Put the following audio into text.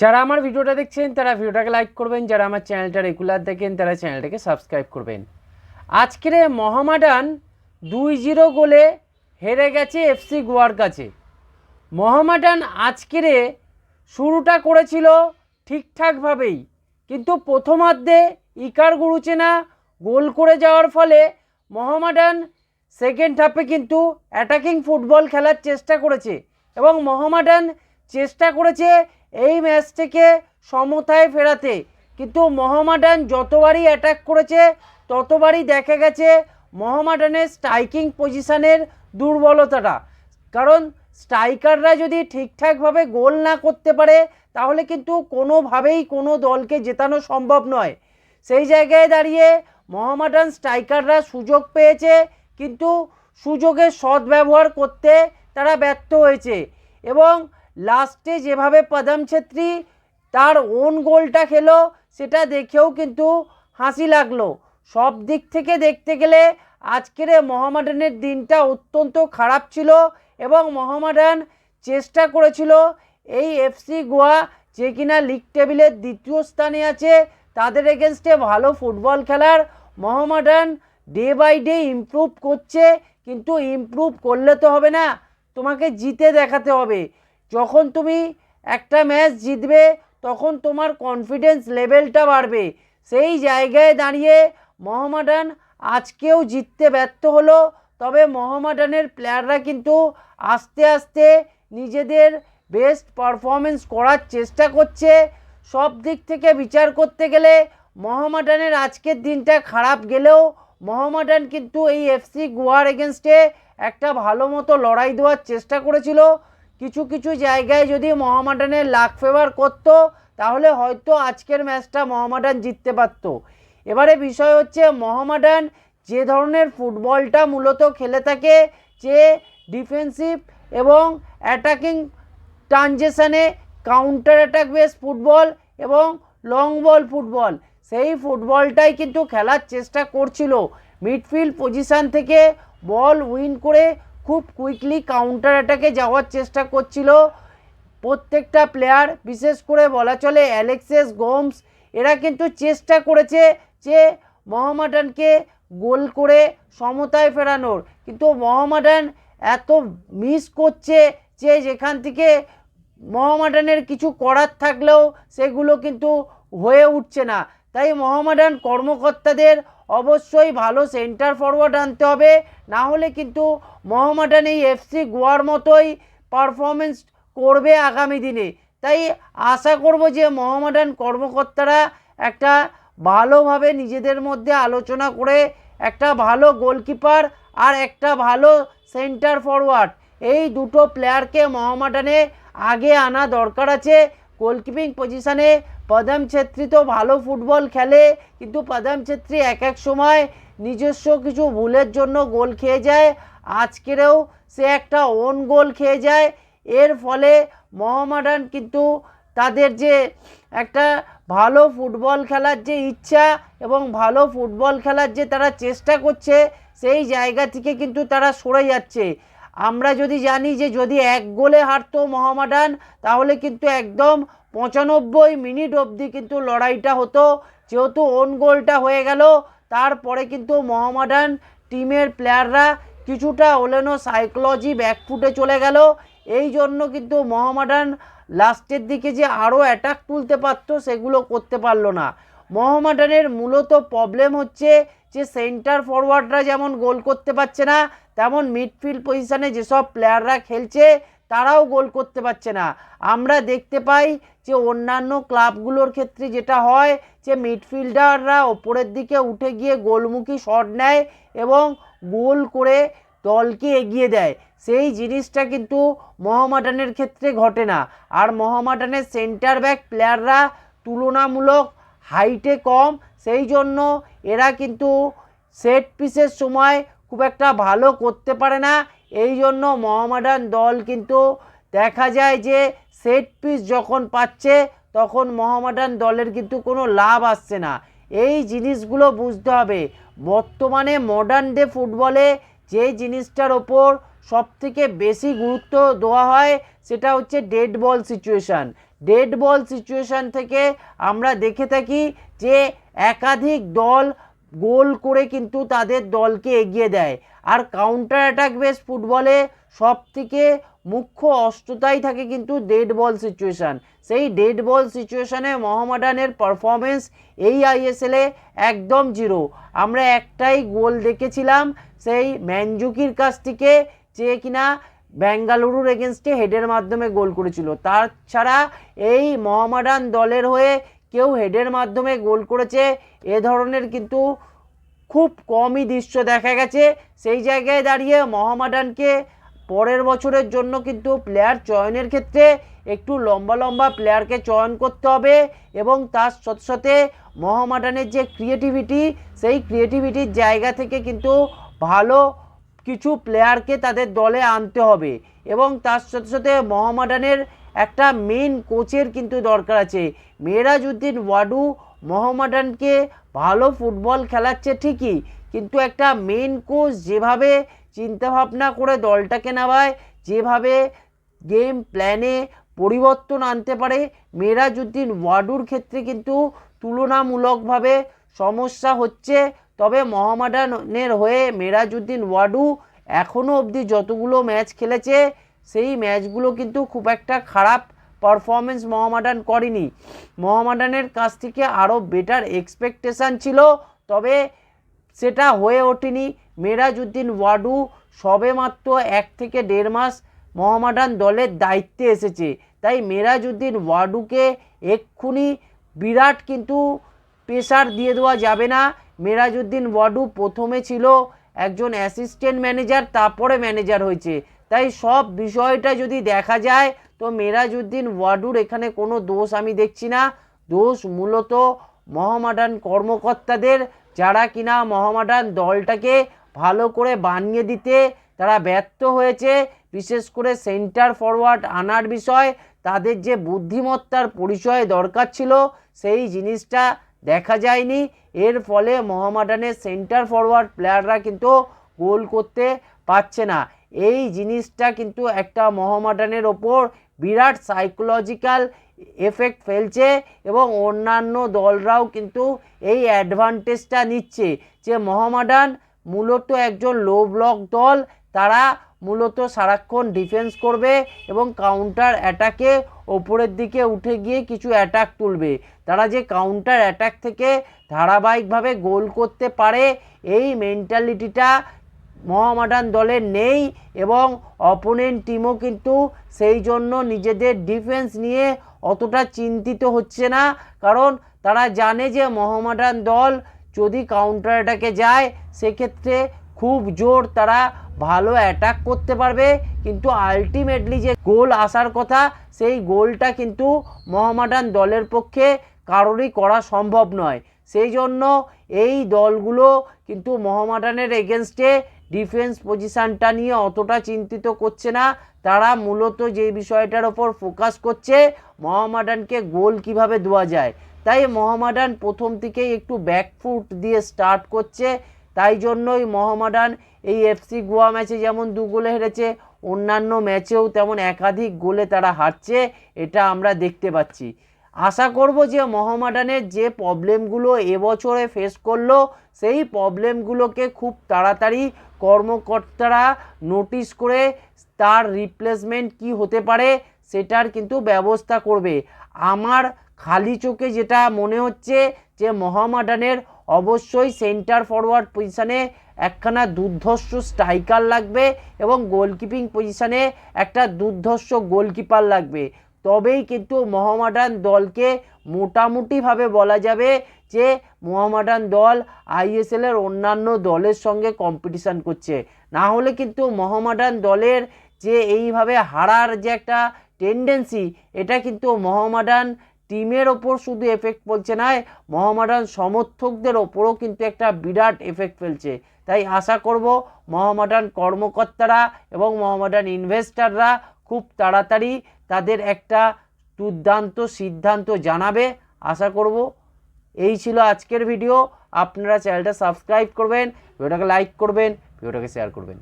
যারা আমার ভিডিওটা দেখছেন, তারা ভিডিওটাকে লাইক করবেন। যারা আমার চ্যানেলটা রেগুলার দেখেন, তারা চ্যানেলটাকে সাবস্ক্রাইব করবেন। আজকের মহামাডান দুই জিরো গোলে হেরে গেছে এফসি গোয়ার কাছে। মহামাডান আজকের শুরুটা করেছিল ঠিকঠাকভাবেই, কিন্তু প্রথমার্ধে ইকার গুরুচেনা গোল করে যাওয়ার ফলে মহামাডান সেকেন্ড হাফে কিন্তু অ্যাটাকিং ফুটবল খেলার চেষ্টা করেছে এবং মহামাডান চেষ্টা করেছে এই ম্যাচটিকে সমতায় ফেরাতে। কিন্তু মহামাডান যতবারই অ্যাটাক করেছে, ততবারই দেখা গেছে মহামাডানের স্ট্রাইকিং পজিশনের দুর্বলতাটা। কারণ স্ট্রাইকাররা যদি ঠিকঠাকভাবে গোল না করতে পারে, তাহলে কিন্তু কোনোভাবেই কোনো দলকে জেতানো সম্ভব নয়। সেই জায়গায় দাঁড়িয়ে মহামাডান স্ট্রাইকাররা সুযোগ পেয়েছে, কিন্তু সুযোগের সদ্ব্যবহার করতে তারা ব্যর্থ হয়েছে। এবং লাস্টে যেভাবে পদম ছেত্রী তার ওন গোলটা খেলো, সেটা দেখেও কিন্তু হাসি লাগল। সব দিক থেকে দেখতে গেলে আজকের মহামাডানের দিনটা অত্যন্ত খারাপ ছিল এবং মহামাডান চেষ্টা করেছিল এই এফসি গোয়া যে কিনা লিগ টেবিলের দ্বিতীয় স্থানে আছে, তাদের এগেনস্টে ভালো ফুটবল খেলার। Mohammedan day by day improve করছে, কিন্তু ইমপ্রুভ করলে তো হবে না। তোমাকে জিতে দেখাতে হবে। যখন তুমি একটা ম্যাচ জিতবে, তখন তোমার কনফিডেন্স লেভেলটা বাড়বে। সেই জায়গায় দাঁড়িয়ে মহামাডান আজকেও জিততে ব্যর্থ হলো, তবে মহামাডানের প্লেয়াররা কিন্তু আস্তে আস্তে নিজেদের বেস্ট পারফরমেন্স করার চেষ্টা করছে। সব দিক থেকে বিচার করতে গেলে মহামাডানের আজকের দিনটা খারাপ গেলেও মহামাডান কিন্তু এই এফসি গোয়ার এগেনস্টে একটা ভালো মতো লড়াই দেওয়ার চেষ্টা করেছিল। কিছু কিছু জায়গায় যদি মহামাডানের লাক ফেভার করতো, তাহলে হয়তো আজকের ম্যাচটা মহামাডান জিততে পারত। এবারে বিষয় হচ্ছে, মহামাডান যে ধরনের ফুটবলটা মূলত খেলে থাকে, যে ডিফেন্সিভ এবং অ্যাটাকিং ট্রানজেকশানে কাউন্টার অ্যাটাক বেস ফুটবল এবং লং বল ফুটবল, সেই ফুটবলটাই কিন্তু খেলার চেষ্টা করছিল। মিডফিল্ড পজিশান থেকে বল উইন করে খুব কুইকলি কাউন্টার অ্যাটাকে যাওয়ার চেষ্টা করছিল। প্রত্যেকটা প্লেয়ার বিশেষ করে বলা চলে অ্যালেক্সেস গোমস এরা কিন্তু চেষ্টা করেছে যে মহামাডানকে গোল করে সমতায় ফেরানোর। কিন্তু মহামাডান এত মিস করছে যে যেখান থেকে মহামাডানের কিছু করার থাকলেও সেগুলো কিন্তু হয়ে উঠছে না। তাই মহামাডান কর্মকর্তাদের অবশ্যই ভালো সেন্টার ফরওয়ার্ড আনতে হবে। না হলে কিন্তু মহামাডান এই এফসি গোয়ার মতোই পারফরমেন্স করবে আগামী দিনে। তাই আশা করব যে মহামাডান কর্মকর্তারা একটা ভালোভাবে নিজেদের মধ্যে আলোচনা করে একটা ভালো গোলকিপার আর একটা ভালো সেন্টার ফরওয়ার্ড এই দুটো প্লেয়ারকে মহামাডানে আগে আনা দরকার আছে। গোলকিপিং পজিশানে পদম ছেত্রী তো ভালো ফুটবল খেলে, কিন্তু পদম ছেত্রী এক এক সময় নিজস্ব কিছু ভুলের জন্য গোল খেয়ে যায়। আজকেরও সে একটা ওন গোল খেয়ে যায়। এর ফলে মহামাডান কিন্তু তাদের যে একটা ভালো ফুটবল খেলার যে ইচ্ছা এবং ভালো ফুটবল খেলার যে তারা চেষ্টা করছে, সেই জায়গা থেকে কিন্তু তারা সরে যাচ্ছে। আমরা যদি জানি যে যদি এক গোলে হারতো মহামাডান, তাহলে কিন্তু একদম পঁচানব্বই মিনিট অবধি কিন্তু লড়াইটা হতো। যেহেতু ওন গোলটা হয়ে গেল, তারপরে কিন্তু মহামাডান টিমের প্লেয়াররা কিছুটা ওলেনো সাইকোলজি ব্যাকফুটে চলে গেল। এই জন্য কিন্তু মহামাডান লাস্টের দিকে যে আরও অ্যাটাক তুলতে পারতো, সেগুলো করতে পারল না। মহামাডানের মূলত প্রবলেম হচ্ছে যে সেন্টার ফরওয়ার্ডরা যেমন গোল করতে পারছে না, তেমন মিডফিল্ড পজিশানে যেসব প্লেয়াররা খেলছে, তারাও গোল করতে পারছে না। আমরা দেখতে পাই যে অন্যান্য ক্লাবগুলোর ক্ষেত্রে যেটা হয় যে মিডফিল্ডাররা ওপরের দিকে উঠে গিয়ে গোলমুখী শট নেয় এবং গোল করে দলকে এগিয়ে দেয়। সেই জিনিসটা কিন্তু মহামাডানের ক্ষেত্রে ঘটে না। আর মহামাডানের সেন্টার ব্যাক প্লেয়াররা তুলনামূলক হাইটে কম, সেই জন্য এরা কিন্তু সেট পিসের সময় খুব একটা ভালো করতে পারে না। এই জন্য মহামাডান দল কিন্তু দেখা যায় যে সেট পিস যখন পাচ্ছে, তখন মহামাডান দলের কিন্তু কোনো লাভ আসছে না। এই জিনিসগুলো বুঝতে হবে। বর্তমানে মডার্ন ডে ফুটবলে যে জিনিসটার ওপর সবথেকে বেশি গুরুত্ব দেওয়া হয়, সেটা হচ্ছে dead ball situation dead ball situation থেকে আমরা দেখে থাকি যে একাধিক দল গোল করে কিন্তু তাদের দলকে এগিয়ে দেয়। আর কাউন্টার অ্যাটাক বেস ফুটবলে সব থেকে মুখ্য অস্ত্রতাই থাকে কিন্তু ডেড বল সিচুয়েশান সেই ডেড বল সিচুয়েশানে মোহামেডানের পারফরমেন্স এই আইএসএলে একদম জিরো আমরা একটাই গোল দেখেছিলাম, সেই ম্যানজুকির কাছ থেকে, যে কিনা বেঙ্গালুরুর এগেনস্টে হেডের মাধ্যমে গোল করেছিল। তাছাড়া এই মোহামেডান দলের হয়ে কেউ হেডের মাধ্যমে গোল করেছে, এ ধরনের কিন্তু খুব কমই দৃশ্য দেখা গেছে। সেই জায়গায় দাঁড়িয়ে মোহামেডানকে পরের বছরের জন্য কিন্তু প্লেয়ার চয়নের ক্ষেত্রে একটু লম্বা লম্বা প্লেয়ারকে চয়ন করতে হবে এবং তার সাথে সাথে মোহামেডানের যে ক্রিয়েটিভিটি সেই ক্রিয়েটিভিটির জায়গা থেকে কিন্তু ভালো কিছু প্লেয়ারকে তাদের দলে আনতে হবে এবং তার সাথে সাথে মোহামেডানের একটা মেন কোচের কিন্তু দরকার আছে। মেরাজউদ্দিন ওয়াডু মোহামেডানকে ভালো ফুটবল খেলাচ্ছে ঠিকই, কিন্তু একটা মেন কোচ যেভাবে চিন্তাভাবনা করে দলটাকে নেওয়ায় যেভাবে গেম প্ল্যানে পরিবর্তন আনতে পারে মেরাজউদ্দিন ওয়াডুর ক্ষেত্রে কিন্তু তুলনামূলকভাবে সমস্যা হচ্ছে তবে মোহামেডানের হয়ে মেরাজউদ্দিন ওয়াডু এখনও অবধি যতগুলো ম্যাচ খেলেছে, সেই ম্যাচগুলো কিন্তু খুব একটা খারাপ পারফরমেন্স মোহামেডান করেনি। মোহামেডানের কাছ থেকে আরও বেটার এক্সপেকটেশান ছিল, তবে সেটা হয়ে ওঠেনি। মেরাজউদ্দিন ওয়াডু সবেমাত্র এক থেকে দেড় মাস মোহামেডান দলের দায়িত্বে এসেছে, তাই মেরাজউদ্দিন ওয়াডুকে এক্ষুনি বিরাট কিন্তু প্রেশার দিয়ে দেওয়া যাবে না। মেরাজউদ্দিন ওয়াডু প্রথমে ছিল একজন অ্যাসিস্ট্যান্ট ম্যানেজার তারপরে ম্যানেজার হয়েছে। তাই সব বিষয়টা যদি দেখা যায়, তো মেরাজউদ্দিন ওয়াডুর এখানে কোনো দোষ আমি দেখছি না। দোষ মূলত মহামাডান কর্মকর্তাদের, যারা কিনা মহামাডান দলটাকে ভালো করে বানিয়ে দিতে, তারা ব্যর্থ হয়েছে। বিশেষ করে সেন্টার ফরওয়ার্ড আনার বিষয়, তাদের যে বুদ্ধিমত্তার পরিচয় দরকার ছিল, সেই জিনিসটা দেখা যায়নি। এর ফলে মোহামেডানের সেন্টার ফরওয়ার্ড প্লেয়াররা কিন্তু গোল করতে পারছে না। এই জিনিসটা কিন্তু একটা মোহামেডানের ওপর বিরাট সাইকোলজিক্যাল এফেক্ট ফেলছে এবং অন্যান্য দলরাও কিন্তু এই অ্যাডভান্টেজটা নিচ্ছে যে মোহামেডান মূলত একজন লো ব্লক দল। তারা মূলত সারাক্ষণ ডিফেন্স করবে এবং কাউন্টার অ্যাটাকে ওপরের দিকে উঠে গিয়ে কিছু অ্যাটাক তুলবে। তারা যে কাউন্টার অ্যাটাক থেকে ধারাবাহিকভাবে গোল করতে পারে, এই মেন্টালিটিটা মহামাডান দলের নেই এবং অপোনেন্ট টিমও কিন্তু সেই জন্য নিজেদের ডিফেন্স নিয়ে অতটা চিন্তিত হচ্ছে না। কারণ তারা জানে যে মহামাডান দল যদি কাউন্টার অ্যাটাকে যায়, সেক্ষেত্রে খুব জোর তারা ভালো অ্যাটাক করতে পারবে। কিন্তু আলটিমেটলি যে গোল আসার কথা, সেই গোলটা কিন্তু মোহামেডান দলের পক্ষে কারোরই করা সম্ভব নয়। সেই জন্য এই দলগুলো কিন্তু মোহামেডানের এগেনস্টে ডিফেন্স পজিশানটা নিয়ে অতটা চিন্তিত করছে না। তারা মূলত যে বিষয়টার ওপর ফোকাস করছে, মোহামেডানকে গোল কীভাবে দেওয়া যায়। তাই মোহামেডান প্রথম থেকেই একটু ব্যাকফুট দিয়ে স্টার্ট করছে। তাই জন্যই মোহামেডান এই এফসি গোয়া ম্যাচে যেমন দু গোলে হেরেছে, অন্যান্য ম্যাচেও তেমন একাধিক গোলে তারা হারছে, এটা আমরা দেখতে পাচ্ছি। আশা করব যে মোহামেডানের যে প্রবলেমগুলো এবছরে ফেস করল, সেই প্রবলেমগুলোকে খুব তাড়াতাড়ি কর্মকর্তারা নোটিশ করে তার রিপ্লেসমেন্ট কি হতে পারে সেটার কিন্তু ব্যবস্থা করবে। আমার খালি চোখে যেটা মনে হচ্ছে যে মোহামেডানের অবশ্যই সেন্টার ফরওয়ার্ড পজিশানে একখানা দুর্ধর্ষ স্ট্রাইকার লাগবে এবং গোলকিপিং পজিশানে একটা দুর্ধর্ষ গোলকিপার লাগবে। তবেই কিন্তু মোহামেডান দলকে মোটামুটিভাবে বলা যাবে যে মোহামেডান দল আইএসএলের অন্যান্য দলের সঙ্গে কম্পিটিশান করছে। না হলে কিন্তু মোহামেডান দলের যে এইভাবে হারার যে একটা টেন্ডেন্সি এটা কিন্তু মোহামেডান টিমের ওপর শুধু এফেক্ট পড়ছে না মহামাডান সমর্থকদের ওপরও কিন্তু একটা বিরাট এফেক্ট ফেলছে। তাই আশা করব মহামাডান কর্মকর্তারা এবং মহামাডান ইনভেস্টাররা খুব তাড়াতাড়ি তাদের একটা দুর্দান্ত সিদ্ধান্ত জানাবে। আশা করব এই ছিল আজকের ভিডিও আপনারা চ্যানেলটা সাবস্ক্রাইব করবেন ভিডিওটাকে লাইক করবেন ভিডিওটাকে শেয়ার করবেন।